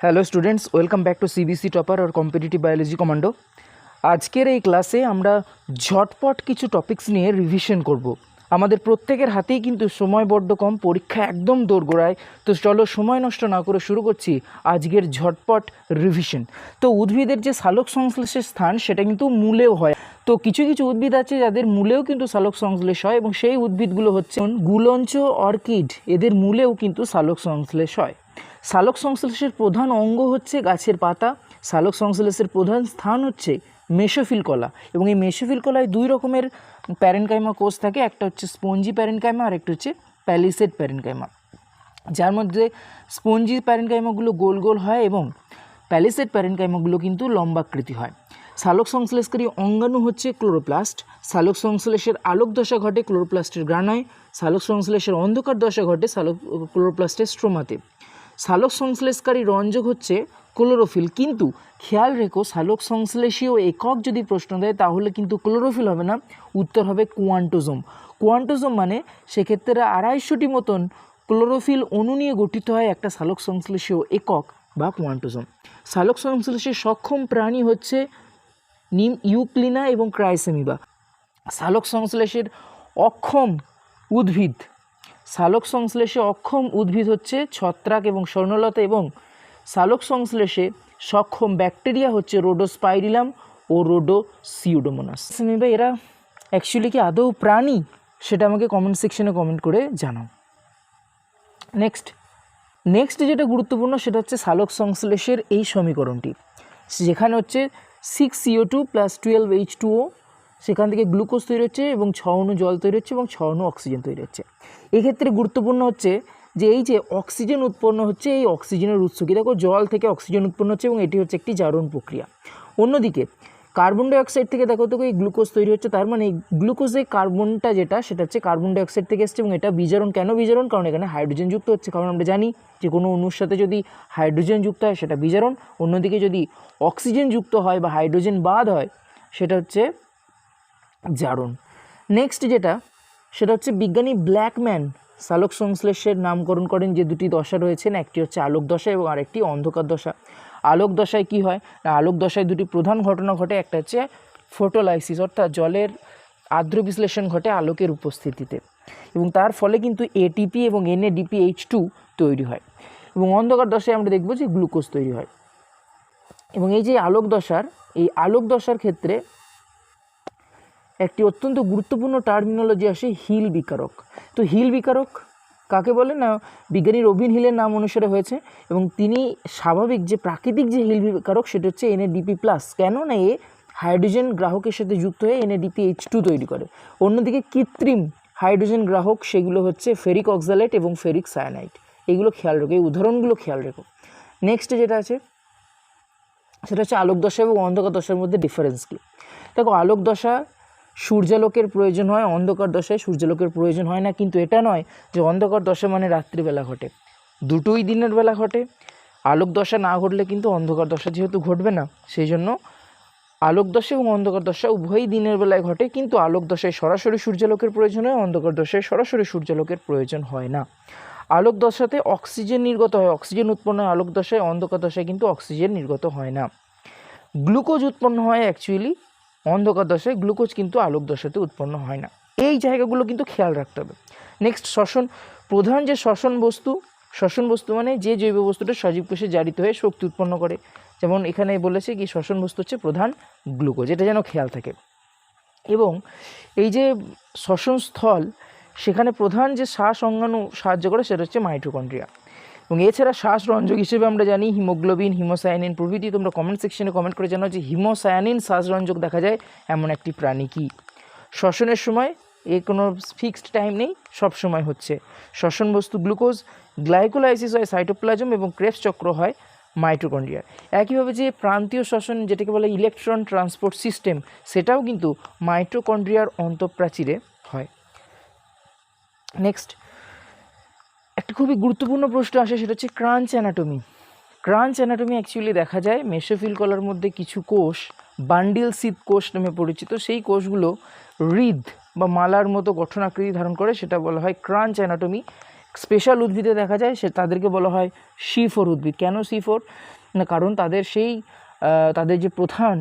Hello students, welcome back to CBC topper R competitive biology commando আজকের এই ক্লাসে আমরা ঝটপট কিছু টপিকস নিয়ে রিভিশন করব। আমাদের প্রত্যেকের হাতেই কিন্তু সময় বড্ড কম, পরীক্ষা একদম দোরগোড়ায়। তো চলো সময় নষ্ট না করে শুরু করছি আজকের ঝটপট রিভিশন তো উদ্ভিদের যে সালোক সংশ্লেষের স্থান, সেটা কিন্তু মূলেও হয়। তো কিছু কিছু উদ্ভিদ আছে যাদের মূলেও কিন্তু সালোক সংশ্লেষ হয় এবং সেই উদ্ভিদগুলো হচ্ছে গুলঞ্চ অর্কিড। এদের মূলেও কিন্তু সালোক সংশ্লেষ হয়। সালোক সংশ্লেষের প্রধান অঙ্গ হচ্ছে গাছের পাতা। সালোক সংশ্লেষের প্রধান স্থান হচ্ছে মেসোফিল কলা এবং এই মেসোফিল কলায় দুই রকমের প্যারেনকাইমা কোষ থাকে। একটা হচ্ছে স্পঞ্জি প্যারেনকাইমা, আর একটা হচ্ছে প্যালিসেড প্যারেনকাইমা। যার মধ্যে স্পঞ্জি প্যারেনকাইমাগুলো গোল গোল হয় এবং প্যালিসেড প্যারেনকাইমাগুলো কিন্তু লম্বাকৃতি হয়। সালোক সংশ্লেষকারী অঙ্গাণু হচ্ছে ক্লোরোপ্লাস্ট। সালোক সংশ্লেষের আলোক দশা ঘটে ক্লোরোপ্লাস্টের গ্রানায়। সালোক সংশ্লেষের অন্ধকার দশা ঘটে সালোক ক্লোরোপ্লাস্টের স্ট্রোমাতে। সালোক সংশ্লেষকারী রঞ্জক হচ্ছে ক্লোরোফিল। কিন্তু খেয়াল রেখো, সালোক সংশ্লেষীয় একক যদি প্রশ্ন দেয়, তাহলে কিন্তু ক্লোরোফিল হবে না, উত্তর হবে কোয়ান্টোজোম। কোয়ান্টোজোম মানে সেক্ষেত্রে আড়াইশোটি মতন ক্লোরোফিল অণু নিয়ে গঠিত হয় একটা সালোক সংশ্লেষীয় একক বা কোয়ান্টোজোম। সালোক সংশ্লেষের সক্ষম প্রাণী হচ্ছে নিম ইউক্লিনা এবং ক্রাইসেমিবা। সালোক সংশ্লেষের অক্ষম উদ্ভিদ সালোক সংশ্লেষে অক্ষম উদ্ভিদ হচ্ছে ছত্রাক এবং স্বর্ণলতা এবং সালোক সংশ্লেষে সক্ষম ব্যাকটেরিয়া হচ্ছে রোডোস্পাইরিলাম ও রোডো রোডোসিউডোমোনাস ভাই, এরা অ্যাকচুয়ালি কি আদৌ প্রাণী? সেটা আমাকে কমেন্ট সেকশনে কমেন্ট করে জানাও। নেক্সট নেক্সট যেটা গুরুত্বপূর্ণ সেটা হচ্ছে সালোক সংশ্লেষের এই সমীকরণটি, যেখানে হচ্ছে six CO two plus twelve H two O সেখান থেকে গ্লুকোজ তৈরি হচ্ছে এবং ছ জল তৈরি হচ্ছে এবং ছ অণু অক্সিজেন তৈরি হচ্ছে। এক্ষেত্রে গুরুত্বপূর্ণ হচ্ছে যে এই যে অক্সিজেন উৎপন্ন হচ্ছে, এই অক্সিজেনের উৎস কি দেখো জল থেকে অক্সিজেন উৎপন্ন হচ্ছে এবং এটি হচ্ছে একটি জারণ প্রক্রিয়া। অন্যদিকে কার্বন ডাইঅক্সাইড থেকে দেখো তো এই গ্লুকোজ তৈরি হচ্ছে, তার মানে গ্লুকোজে কার্বনটা যেটা, সেটা হচ্ছে কার্বন ডাইঅক্সাইড থেকে এসছে এবং এটা বিজারণ, কেন বিজারণ? কারণ এখানে হাইড্রোজেন যুক্ত হচ্ছে। কারণ আমরা জানি যে কোনো অণুর সাথে যদি হাইড্রোজেন যুক্ত হয়, সেটা বিজারণ। অন্যদিকে যদি অক্সিজেন যুক্ত হয় বা হাইড্রোজেন বাদ হয়, সেটা হচ্ছে জারণ। নেক্সট যেটা, সেটা হচ্ছে বিজ্ঞানী ব্ল্যাকম্যান সালোক সংশ্লেষের নামকরণ করেন, যে দুটি দশা রয়েছেন, একটি হচ্ছে আলোক দশা এবং আরেকটি অন্ধকার দশা। আলোক দশায় কি হয়? আলোক দশায় দুটি প্রধান ঘটনা ঘটে, একটা হচ্ছে ফোটোলাইসিস, অর্থাৎ জলের আর্দ্র বিশ্লেষণ ঘটে আলোকের উপস্থিতিতে। এবং তার ফলে কিন্তু এটিপি এবং এনএডিপি এইচ টু তৈরি হয়। এবং অন্ধকার দশায় আমরা দেখব যে গ্লুকোজ তৈরি হয়। এবং এই যে আলোক দশার, এই আলোক দশার ক্ষেত্রে একটি অত্যন্ত গুরুত্বপূর্ণ টার্মিনোলজি আসে হিল বিকারক। তো হিল বিকারক কাকে বলে? না, বিজ্ঞানী রবিন হিলের নাম অনুসারে হয়েছে এবং তিনি স্বাভাবিক যে প্রাকৃতিক যে হিল বিকারক সেটা হচ্ছে এনএডিপি প্লাস কেন? না, এ হাইড্রোজেন গ্রাহকের সাথে যুক্ত হয়ে এনএডিপি এইচ টু তৈরি করে। অন্যদিকে কৃত্রিম হাইড্রোজেন গ্রাহক সেগুলো হচ্ছে ফেরিক অক্সালাইট এবং ফেরিক সায়ানাইট এগুলো খেয়াল রেখো, এই উদাহরণগুলো খেয়াল রেখো। নেক্সট যেটা আছে, সেটা হচ্ছে আলোক দশা এবং অন্ধকার দশার মধ্যে ডিফারেন্স কী? দেখো আলোক দশা সূর্যালোকের প্রয়োজন হয়, অন্ধকার দশায় সূর্যালোকের প্রয়োজন হয় না, কিন্তু এটা নয় যে অন্ধকার দশা মানে রাত্রিবেলা ঘটে। দুটোই দিনের বেলা ঘটে। আলোক দশা না ঘটলে কিন্তু অন্ধকার দশা যেহেতু ঘটবে না সেই জন্য আলোক দশা এবং অন্ধকার দশা উভয়ই দিনের বেলায় ঘটে, কিন্তু আলোক দশায় সরাসরি সূর্যালোকের প্রয়োজন হয়, অন্ধকার দশায় সরাসরি সূর্যালোকের প্রয়োজন হয় না। আলোক দশাতে অক্সিজেন নির্গত হয়, অক্সিজেন উৎপন্ন হয়, আলোক দশায়, অন্ধকার দশায় কিন্তু অক্সিজেন নির্গত হয় না। গ্লুকোজ উৎপন্ন হয় অ্যাকচুয়ালি অন্ধকার দশায় গ্লুকোজ কিন্তু আলোক দশাতে উৎপন্ন হয় না। এই জায়গাগুলো কিন্তু খেয়াল রাখতে হবে। নেক্সট শ্বসন। প্রধান যে শ্বসন বস্তু শ্বসন বস্তু মানে যে জৈব বস্তুটা সজীব কোষে জারিত হয়ে শক্তি উৎপন্ন করে। যেমন এখানে বলেছে কি, শ্বসন বস্তু হচ্ছে প্রধান গ্লুকোজ, এটা যেন খেয়াল থাকে। এবং এই যে শ্বসন স্থল, সেখানে প্রধান যে শ্বাস অঙ্গাণু সাহায্য করে, সেটা হচ্ছে মাইটোকন্ড্রিয়া। এবং এছাড়া শ্বাস রঞ্জক হিসেবে আমরা জানি হিমোগ্লোবিন, হিমোসায়ানিন প্রভৃতি। তোমরা কমেন্ট সেকশনে কমেন্ট করে জানাও যে হিমোসায়ানিন, শ্বাসরঞ্জক দেখা যায় এমন একটি প্রাণী কি? শ্বসনের সময় এ কোনো ফিক্সড টাইম নেই, সব সময় হচ্ছে। শ্বসন বস্তু গ্লুকোজ গ্লাইকোলাইসিস হয় সাইটোপ্লাজম এবং ক্রেপস চক্র হয় মাইটোকন্ড্রিয়ার একইভাবে যে প্রান্তীয় শ্বসন, যেটাকে বলে ইলেকট্রন ট্রান্সপোর্ট সিস্টেম সেটাও কিন্তু মাইটোকন্ড্রিয়ার অন্তঃপ্রাচীরে হয়। নেক্সট একটা খুবই গুরুত্বপূর্ণ প্রশ্ন আসে, সেটা হচ্ছে kranz anatomy. Kranz anatomy actually দেখা যায় মেসোফিল কলার মধ্যে কিছু কোষ, বান্ডিল শীত কোষ নামে পরিচিত, সেই কোষগুলো হৃদ বা মালার মতো গঠন আকৃতি ধারণ করে, সেটা বলা হয় ক্রাঞ্চ অ্যানাটমি। স্পেশাল উদ্ভিদে দেখা যায়, সে তাদেরকে বলা হয় সি ফোর উদ্ভিদ। কেন সি ফোর না, কারণ তাদের সেই তাদের যে প্রধান,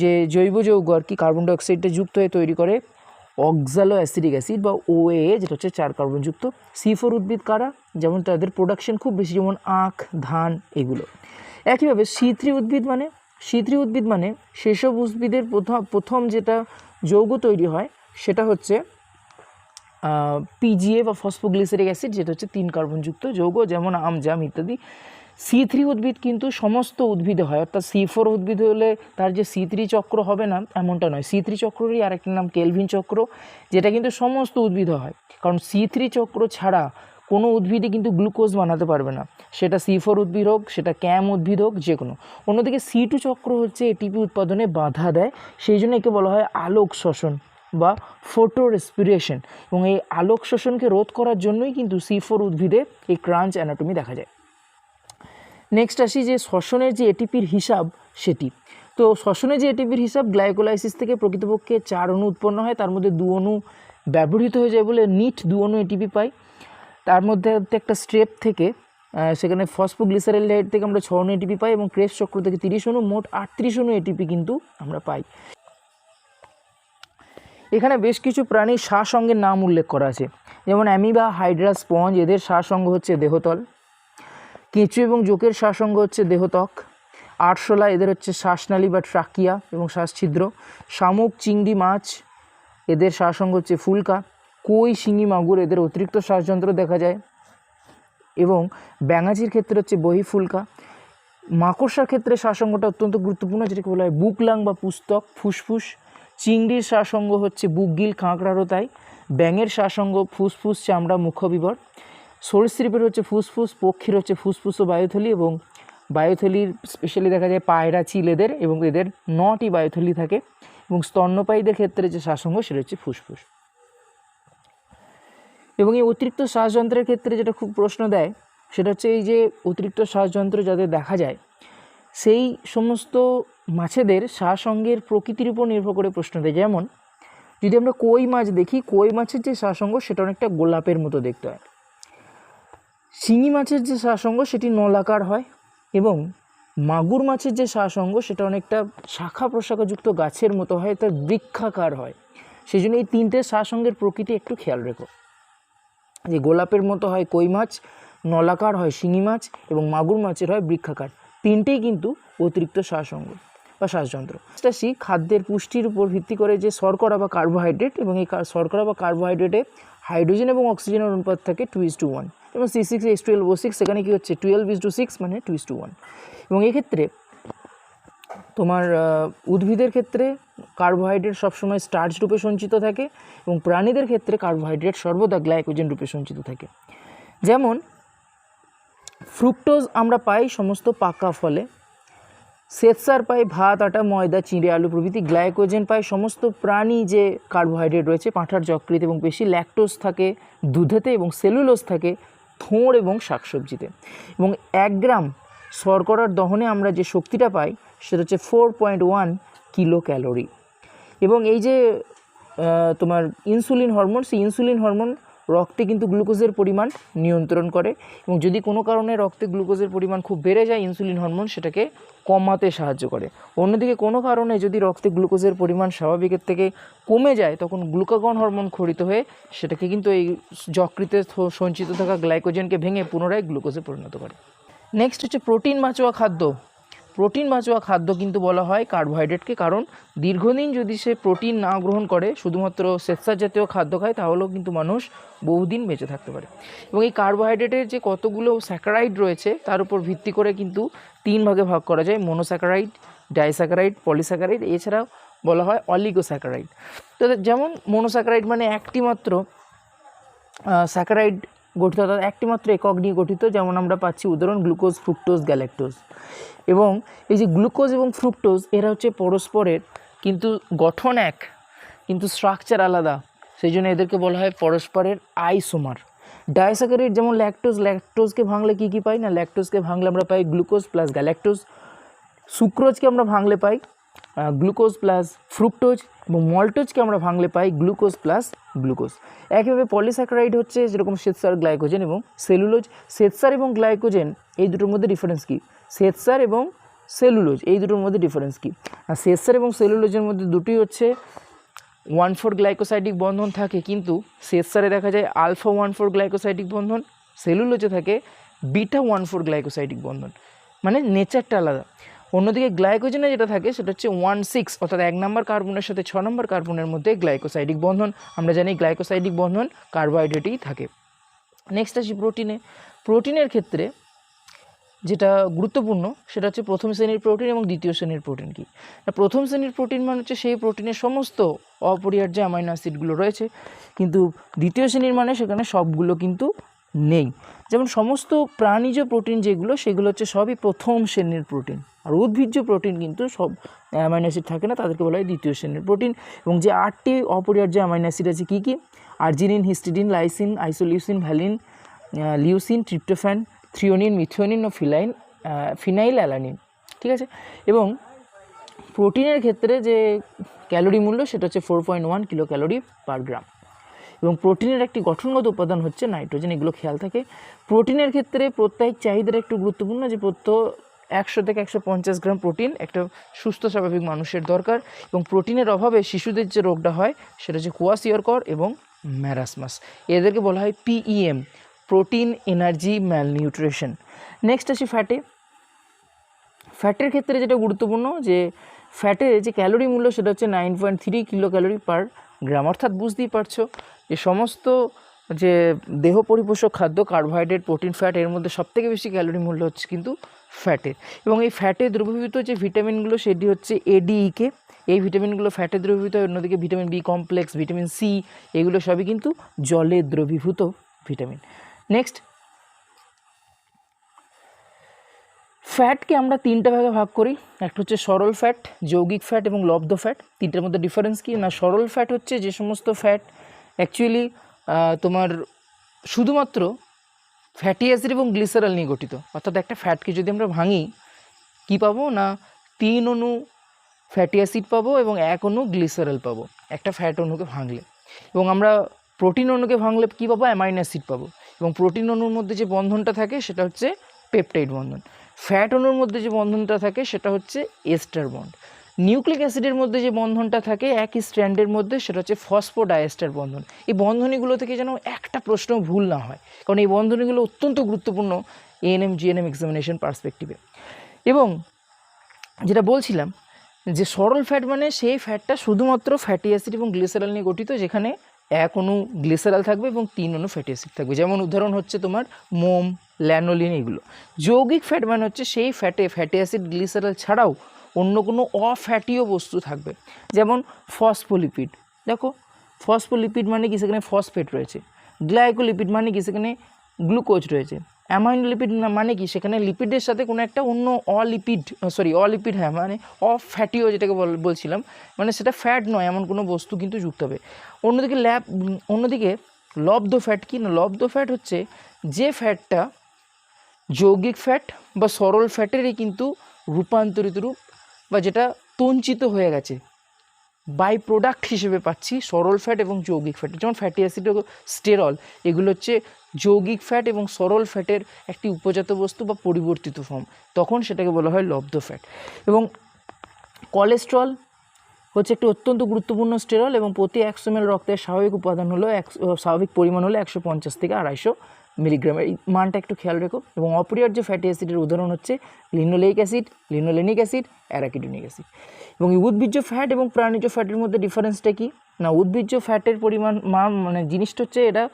যে জৈব যৌগ আর কি কার্বন ডাইঅক্সাইডটা যুক্ত হয়ে তৈরি করে অক্সালো অ্যাসিডিক অ্যাসিড বা ওএ যেটা হচ্ছে চার কার্বনযুক্ত সি ফোর উদ্ভিদ কারা যেমন তাদের প্রোডাকশন খুব বেশি, যেমন আখ, ধান, এগুলো। একইভাবে থ্রি উদ্ভিদ মানে থ্রি উদ্ভিদ মানে সেসব উদ্ভিদের প্রথম প্রথম যেটা যৌগ তৈরি হয়, সেটা হচ্ছে পিজিএ বা ফসফোগ্লিসারিক অ্যাসিড যেটা হচ্ছে তিন কার্বনযুক্ত যৌগ, যেমন আম, জাম ইত্যাদি। সি থ্রি উদ্ভিদ কিন্তু সমস্ত উদ্ভিদে হয়, অর্থাৎ সি ফোর উদ্ভিদ হলে তার যে সি থ্রি চক্র হবে না, এমনটা নয়। সি থ্রি চক্ররই আরেকটা নাম কেলভিন চক্র, যেটা কিন্তু সমস্ত উদ্ভিদে হয়। কারণ সি থ্রি চক্র ছাড়া কোনো উদ্ভিদে কিন্তু গ্লুকোজ বানাতে পারবে না। সেটা সি ফোর উদ্ভিদ হোক, সেটা ক্যাম উদ্ভিদ হোক, যে কোনো। অন্যদিকে সি টু চক্র হচ্ছে এটিপি উৎপাদনে বাধা দেয়, সেই জন্য একে বলা হয় আলোক শ্বসন বা ফোটো রেসপিরেশন। এবং এই আলোক শোষণকে রোধ করার জন্যই কিন্তু সি ফোর উদ্ভিদে এই ক্রাঞ্চ অ্যানাটমি দেখা যায়। নেক্সট আসি যে শ্বসনের যে এটিপির হিসাব সেটি। তো শ্বসনের যে এটিপির হিসাব গ্লাইকোলাইসিস থেকে প্রকৃতপক্ষে চার অণু উৎপন্ন হয়, তার মধ্যে দু অণু ব্যবহৃত হয়ে যায় বলে নিট দু অণু এটিপি পাই তার মধ্যে একটা স্ট্রেপ থেকে সেখানে ফসফোগ্লিসারেলাইড থেকে আমরা ছ অণু এটিপি পাই এবং ক্রেস চক্র থেকে তিরিশ অণু, মোট আটত্রিশ অণু এটিপি কিন্তু আমরা পাই। এখানে বেশ কিছু প্রাণীর শ্বাস অঙ্গের নাম উল্লেখ করা আছে। যেমন অ্যামিবা, হাইড্রা, স্পঞ্জ, এদের শ্বাসঅঙ্গ হচ্ছে দেহতল। কেঁচু এবং জোকের শ্বাসঅঙ্গ হচ্ছে দেহত্বক। আরশোলা এদের হচ্ছে শ্বাসনালী বা ট্রাকিয়া এবং শ্বাসছিদ্র। শামুক, চিংড়ি, মাছ এদের শ্বাসঅঙ্গ হচ্ছে ফুলকা। কই, শিঙি, মাগুর এদের অতিরিক্ত শ্বাসযন্ত্র দেখা যায়। এবং ব্যাঙাচির ক্ষেত্রে হচ্ছে বহি ফুলকা। মাকড়সার ক্ষেত্রে শ্বাসঙ্গটা অত্যন্ত গুরুত্বপূর্ণ, যেটাকে বলা হয় বুকলাং বা পুস্তক, ফুসফুস। চিংড়ির শ্বাসঙ্গ হচ্ছে বুকগিল কাঁকড়ারও তাই। ব্যাঙের শ্বাসঙ্গ, ফুসফুস, চামড়া মুখবিবর সরীসৃপের হচ্ছে ফুসফুস, পক্ষীর হচ্ছে ফুসফুস ও বায়ুথলি এবং বায়ুথলির স্পেশালি দেখা যায় পায়রা চিল এদের এবং এদের নটি বায়ুথলি থাকে এবং স্তন্যপায়ীদের ক্ষেত্রে যে শ্বাসঙ্গ সেটা হচ্ছে ফুসফুস। এবং এই অতিরিক্ত শ্বাসযন্ত্রের ক্ষেত্রে যেটা খুব প্রশ্ন দেয়, সেটা হচ্ছে এই যে অতিরিক্ত শ্বাসযন্ত্র যাদের দেখা যায়, সেই সমস্ত মাছেদের শ্বাসঙ্গের প্রকৃতির উপর নির্ভর করে প্রশ্ন দেয়। যেমন, যদি আমরা কই মাছ দেখি, কই মাছের যে শ্বাসঙ্গ সেটা অনেকটা গোলাপের মতো দেখতে হয়। শিঙি মাছের যে শ্বাসঙ্গ সেটি নলাকার হয় এবং মাগুর মাছের যে শ্বাসঙ্গ সেটা অনেকটা শাখা প্রশাখাযুক্ত গাছের মতো হয়, তার বৃক্ষাকার হয়। সেই জন্য এই তিনটে শ্বাসঙ্গের প্রকৃতি একটু খেয়াল রেখো। যে গোলাপের মতো হয় কই মাছ, নলাকার হয় শিঙি মাছ এবং মাগুর মাছের হয় বৃক্ষাকার। তিনটেই কিন্তু অতিরিক্ত শ্বাসঙ্গ বা শ্বাসযন্ত্র আসি খাদ্যের পুষ্টির উপর ভিত্তি করে যে শর্করা বা কার্বোহাইড্রেট এবং এই শর্করা বা কার্বোহাইড্রেটে হাইড্রোজেন এবং অক্সিজেনের অনুপাত থাকে টু ইস টু ওয়ান এবং C six S twelve O six সেখানে কী হচ্ছে? টুয়েলভ ইস টু সিক্স মানে টু ইস টু ওয়ান এবং এক্ষেত্রে তোমার উদ্ভিদের ক্ষেত্রে কার্বোহাইড্রেট সবসময় স্টার্চ রূপে সঞ্চিত থাকে এবং প্রাণীদের ক্ষেত্রে কার্বোহাইড্রেট সর্বদা গ্লাইকোজেন রূপে সঞ্চিত থাকে। যেমন ফ্রুক্টোজ আমরা পাই সমস্ত পাকা ফলে শ্বেতসার পাই ভাত, আটা, ময়দা, চিঁড়ে, আলু প্রভৃতি গ্লাইকোজেন পাই সমস্ত প্রাণী যে কার্বোহাইড্রেট রয়েছে, পাঁঠার যকৃত এবং বেশি ল্যাকটোজ থাকে, দুধেতে এবং সেলুলোজ থাকে থোঁড় এবং শাকসবজিতে। এবং এক গ্রাম শর্করার দহনে আমরা যে শক্তিটা পাই, সেটা হচ্ছে four point one kilo calorie এবং এই যে তোমার ইনসুলিন হরমোন সেই ইনসুলিন হরমোন রক্তে কিন্তু গ্লুকোজের পরিমাণ নিয়ন্ত্রণ করে এবং যদি কোনো কারণে রক্তে গ্লুকোজের পরিমাণ খুব বেড়ে যায় ইনসুলিন হরমোন, সেটাকে কমাতে সাহায্য করে। অন্যদিকে কোনো কারণে যদি রক্তে গ্লুকোজের পরিমাণ স্বাভাবিকের থেকে কমে যায়, তখন গ্লুকাগন হরমোন খরিত হয়ে সেটাকে কিন্তু এই যকৃতে সঞ্চিত থাকা গ্লাইকোজেনকে ভেঙে পুনরায় গ্লুকোজে পরিণত করে। নেক্সট হচ্ছে প্রোটিন মাচোয়া খাদ্য। প্রোটিন মাচোয়া খাদ্য কিন্তু বলা হয় কার্বোহাইড্রেটকে। কারণ দীর্ঘদিন যদি সে প্রোটিন না গ্রহণ করে, শুধুমাত্র শ্বেতসার জাতীয় খাদ্য খায়, তাহলেও কিন্তু মানুষ বহুদিন বেঁচে থাকতে পারে। এবং এই কার্বোহাইড্রেটের যে কতগুলো স্যাকারাইড রয়েছে, তার উপর ভিত্তি করে কিন্তু তিন ভাগে ভাগ করা যায়, মনোস্যাকারাইড, ডাইস্যাকারাইড, পলিস্যাকারাইড, এছাড়াও বলা হয় অলিগোস্যাকারাইড। তো যেমন মনোস্যাকারাইড মানে একটি মাত্র স্যাকারাইড গঠিত, অর্থাৎ একটি মাত্র একক নিয়ে গঠিত, যেমন আমরা পাচ্ছি উদাহরণ গ্লুকোজ, ফ্রুক্টোজ, গ্যালাক্টোজ। এবং এই যে গ্লুকোজ এবং ফ্রুক্টোজ, এরা হচ্ছে পরস্পরের কিন্তু গঠন এক, কিন্তু স্ট্রাকচার আলাদা। সেই জন্য এদেরকে বলা হয় পরস্পরের আইসোমার ডাইস্যাকারাইড যেমন ল্যাকটোজ ল্যাকটোজকে ভাঙলে কী কী পাই? না ল্যাকটোজকে ভাঙলে আমরা পাই গ্লুকোজ প্লাস গ্যালাক্টোজ সুক্রোজকে আমরা ভাঙলে পাই গ্লুকোজ প্লাস ফ্রুক্টোজ এবং মল্টোজকে আমরা ভাঙলে পাই গ্লুকোজ প্লাস গ্লুকোজ একইভাবে পলিস্যাকারাইড হচ্ছে যেরকম শ্বেতসার গ্লাইকোজেন এবং সেলুলোজ শ্বেতসার এবং গ্লাইকোজেন এই দুটোর মধ্যে ডিফারেন্স কী? শ্বেতসার এবং সেলুলোজ এই দুটোর মধ্যে ডিফারেন্স কী? আর শ্বেতসার এবং সেলুলোজের মধ্যে দুটোই হচ্ছে ওয়ান ফোর গ্লাইকোসাইডিক বন্ধন থাকে, কিন্তু শ্বেতসারে দেখা যায় আলফা ওয়ান ফোর গ্লাইকোসাইডিক বন্ধন সেলুলোজে থাকে বিটা ওয়ান ফোর গ্লাইকোসাইডিক বন্ধন। মানে নেচারটা আলাদা। অন্যদিকে গ্লাইকোজেনে যেটা থাকে সেটা হচ্ছে ওয়ান সিক্স, অর্থাৎ এক নম্বর কার্বনের সাথে ছ নম্বর কার্বনের মধ্যে গ্লাইকোসাইডিক বন্ধন। আমরা জানি গ্লাইকোসাইডিক বন্ধন কার্বোহাইড্রেটেই থাকে। নেক্সট আসি প্রোটিনে। প্রোটিনের ক্ষেত্রে যেটা গুরুত্বপূর্ণ, সেটা হচ্ছে প্রথম শ্রেণির প্রোটিন এবং দ্বিতীয় শ্রেণির প্রোটিন কি? প্রথম শ্রেণির প্রোটিন মানে হচ্ছে সেই প্রোটিনের সমস্ত অপরিহার্য অ্যামাইনো অ্যাসিডগুলো রয়েছে। কিন্তু দ্বিতীয় শ্রেণির মানে সেখানে সবগুলো কিন্তু নেই। যেমন সমস্ত প্রাণীজ প্রোটিন যেগুলো, সেগুলো হচ্ছে সবই প্রথম শ্রেণির প্রোটিন। আর উদ্ভিজ্জ প্রোটিন কিন্তু সব অ্যামাইনো অ্যাসিড থাকে না, তাদেরকে বলা হয় দ্বিতীয় শ্রেণির প্রোটিন। এবং যে আটটি অপরিহার্য অ্যামাইনো অ্যাসিড আছে কী কী? Arginine, histidine, lysine, isoleucine, valine leucine, tryptophan, threonine methionine ও ফিলাইন ফিনাইল অ্যালানিন। ঠিক আছে? এবং প্রোটিনের ক্ষেত্রে যে ক্যালোরি মূল্য, সেটা হচ্ছে four point one kilo calorie per gram এবং প্রোটিনের একটি গঠনগত উপাদান হচ্ছে নাইট্রোজেন, এগুলো খেয়াল থাকে। প্রোটিনের ক্ষেত্রে প্রত্যেক চাহিদাটা একটু গুরুত্বপূর্ণ যে প্রত্যহ একশো থেকে একশো পঞ্চাশ গ্রাম প্রোটিন একটা সুস্থ, স্বাভাবিক মানুষের দরকার এবং প্রোটিনের অভাবে শিশুদের যে রোগটা হয় সেটা হচ্ছে কুয়াশিয়রকর এবং ম্যারাসমাস। এদেরকে বলা হয় PEM protein energy malnutrition next আসি ফ্যাটে। ফ্যাটের ক্ষেত্রে যেটা গুরুত্বপূর্ণ যে ফ্যাটের যে ক্যালোরি মূল্য সেটা হচ্ছে nine point three kilo calorie per gram. অর্থাৎ বুঝতেই পারছ যে সমস্ত যে দেহ পরিপোষক খাদ্য কার্বোহাইড্রেট প্রোটিন ফ্যাট এর মধ্যে সবথেকে বেশি ক্যালোরি মূল্য হচ্ছে কিন্তু ফ্যাটের এবং এই ফ্যাটে দ্রবীভূত যে ভিটামিনগুলো সেটি হচ্ছে এডিইকে এই ভিটামিনগুলো ফ্যাটে দ্রবীভূত হয় অন্যদিকে vitamin B complex vitamin C এগুলো সবই কিন্তু জলে দ্রবীভূত ভিটামিন নেক্সট ফ্যাটকে আমরা তিনটা ভাগে ভাগ করি। একটা হচ্ছে সরল ফ্যাট যৌগিক ফ্যাট এবং লব্ধ ফ্যাট তিনটার মধ্যে ডিফারেন্স কি? না, সরল ফ্যাট হচ্ছে যে সমস্ত ফ্যাট অ্যাকচুয়ালি তোমার শুধুমাত্র ফ্যাটি অ্যাসিড এবং গ্লিসারল নিয়ে গঠিত। অর্থাৎ একটা ফ্যাটকে যদি আমরা ভাঙি, কি পাবো? না, তিন অণু ফ্যাটি অ্যাসিড পাবো এবং এক অণু গ্লিসারল পাবো। একটা ফ্যাট অণুকে ভাঙলে। এবং আমরা প্রোটিন অণুকে ভাঙলে কী পাবো? অ্যামাইনো অ্যাসিড পাবো। এবং প্রোটিন অণুর মধ্যে যে বন্ধনটা থাকে, সেটা হচ্ছে পেপটাইড বন্ধন। ফ্যাট অণুর মধ্যে যে বন্ধনটা থাকে সেটা হচ্ছে এস্টার বন্ড। নিউক্লিক অ্যাসিডের মধ্যে যে বন্ধনটা থাকে, একই স্ট্র্যান্ডের মধ্যে সেটা হচ্ছে ফসফোডায়েস্টার বন্ধন। এই বন্ধনীগুলো থেকে যেন একটা প্রশ্ন ভুল না হয়, কারণ এই বন্ধনীগুলো অত্যন্ত গুরুত্বপূর্ণ এএনএম জিএনএম এক্সামিনেশন পার্সপেক্টিভে এবং যেটা বলছিলাম, যে সরল ফ্যাট মানে সেই ফ্যাটটা শুধুমাত্র ফ্যাটি অ্যাসিড এবং গ্লিসারল নিয়ে গঠিত, যেখানে এক অনু গ্লিসারাল থাকবে এবং তিন অনু ফ্যাটি অ্যাসিড থাকবে। যেমন উদাহরণ হচ্ছে তোমার মোম, ল্যানোলিন এগুলো। যৌগিক ফ্যাট মানে হচ্ছে সেই ফ্যাটে ফ্যাটি অ্যাসিড গ্লিসারাল ছাড়াও অন্য কোনো অফ্যাটিও বস্তু থাকবে। যেমন ফসফোলিপিড। দেখো, ফসফোলিপিড মানে কি? সেখানে ফসফেট রয়েছে। গ্লাইকোলিপিড মানে কি? সেখানে গ্লুকোজ রয়েছে। অ্যামাইনো লিপিড মানে কি? সেখানে লিপিডের সাথে কোনো একটা অন্য অলিপিড সরি অলিপিড হ্যাঁ মানে অফ ফ্যাটিও যেটাকে বল- বলছিলাম মানে সেটা ফ্যাট নয়, এমন কোনো বস্তু কিন্তু যুক্ত হবে। অন্যদিকে ল্যাব অন্যদিকে লব্ধ ফ্যাট কি না? লব্ধ ফ্যাট হচ্ছে যে ফ্যাটটা যৌগিক ফ্যাট বা সরল ফ্যাটেরই কিন্তু রূপান্তরিত রূপ বা যেটা তঞ্চিত হয়ে গেছে। বাই প্রোডাক্ট হিসেবে পাচ্ছি সরল ফ্যাট এবং যৌগিক ফ্যাট যেমন ফ্যাটি অ্যাসিড স্টেরল এগুলো হচ্ছে যৌগিক ফ্যাট এবং সরল ফ্যাটের একটি উপজাত বস্তু বা পরিবর্তিত ফর্ম তখন সেটাকে বলা হয় লব্ধ ফ্যাট এবং কোলেস্ট্রল হচ্ছে একটি অত্যন্ত গুরুত্বপূর্ণ স্টেরল এবং প্রতি একশো এমএল রক্তের স্বাভাবিক উপাদান হলো একশো স্বাভাবিক পরিমাণ হলো একশো পঞ্চাশ থেকে আড়াইশো মিলিগ্রামের এই মানটা একটু খেয়াল রেখো। এবং অপরিহার্য ফ্যাটি অ্যাসিডের উদাহরণ হচ্ছে linoleic acid linolenic acid arachidonic acid এবং উদ্ভিজ্জ ফ্যাট এবং প্রাণীজ ফ্যাটের মধ্যে ডিফারেন্সটা কি? না, উদ্ভিজ্জ ফ্যাটের পরিমাণ মান জিনিসটা হচ্ছে এটা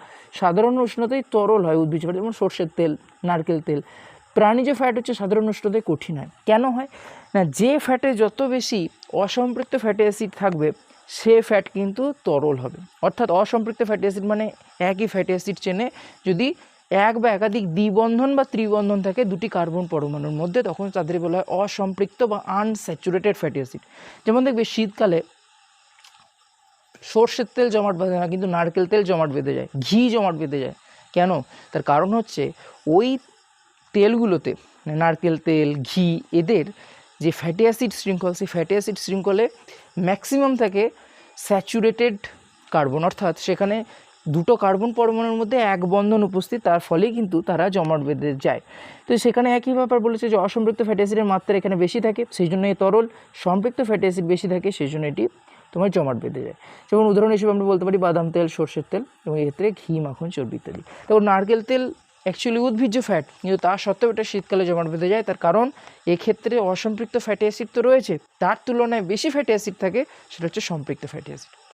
সাধারণ উষ্ণতায় তরল হয় উদ্ভিজ্জ ফ্যাট, যেমন সর্ষের তেল, নারকেল তেল। প্রাণীজ ফ্যাট হচ্ছে সাধারণ উষ্ণতায় কঠিন হয়। কেন হয়? না, যে ফ্যাটে যত বেশি অসম্পৃক্ত ফ্যাটি অ্যাসিড থাকবে, সে ফ্যাট কিন্তু তরল হবে। অর্থাৎ অসম্পৃক্ত ফ্যাটি অ্যাসিড মানে একই ফ্যাটি অ্যাসিড চেনে যদি এক বা একাধিক দ্বিবন্ধন বা ত্রিবন্ধন থাকে দুটি কার্বন পরমাণুর মধ্যে, তখন তাদের বলা হয় অসম্পৃক্ত বা আনস্যাচুরেটেড ফ্যাটি অ্যাসিড। যেমন দেখবে শীতকালে সর্ষের তেল জমাট বাঁধে না, কিন্তু নারকেল তেল জমাট বেঁধে যায়, ঘি জমাট বেঁধে যায়। কেন? তার কারণ হচ্ছে ওই তেলগুলোতে মানে নারকেল তেল, ঘি, এদের যে ফ্যাটি অ্যাসিড শৃঙ্খল, সেই ফ্যাটি অ্যাসিড শৃঙ্খলে ম্যাক্সিমাম থাকে স্যাচুরেটেড কার্বন অর্থাৎ সেখানে দুটো কার্বন পরমাণুর মধ্যে এক বন্ধন উপস্থিত, তার ফলেই কিন্তু তারা জমাট বেঁধে যায়। তো সেখানে একই ব্যাপার বলেছে যে অসম্পৃক্ত ফ্যাটি অ্যাসিডের মাত্রা এখানে বেশি থাকে, সেই জন্য এই তরল, সম্পৃক্ত ফ্যাটি অ্যাসিড বেশি থাকে, সেই জন্য এটি তোমার জমাট বেঁধে যায়। যেমন উদাহরণ হিসেবে আমরা বলতে পারি বাদাম তেল, সর্ষের তেল এবং এক্ষেত্রে ঘি, মাখন, চর্বি ইত্যাদি। তারপর নারকেল তেল অ্যাকচুয়ালি উদ্ভিজ্জ ফ্যাট কিন্তু তা সত্ত্বেও এটা শীতকালে জমাট বেঁধে যায়। তার কারণ এক্ষেত্রে অসম্পৃক্ত ফ্যাটি অ্যাসিড তো রয়েছে। তার তুলনায় বেশি ফ্যাটি অ্যাসিড থাকে, সেটা হচ্ছে সম্পৃক্ত ফ্যাটি অ্যাসিড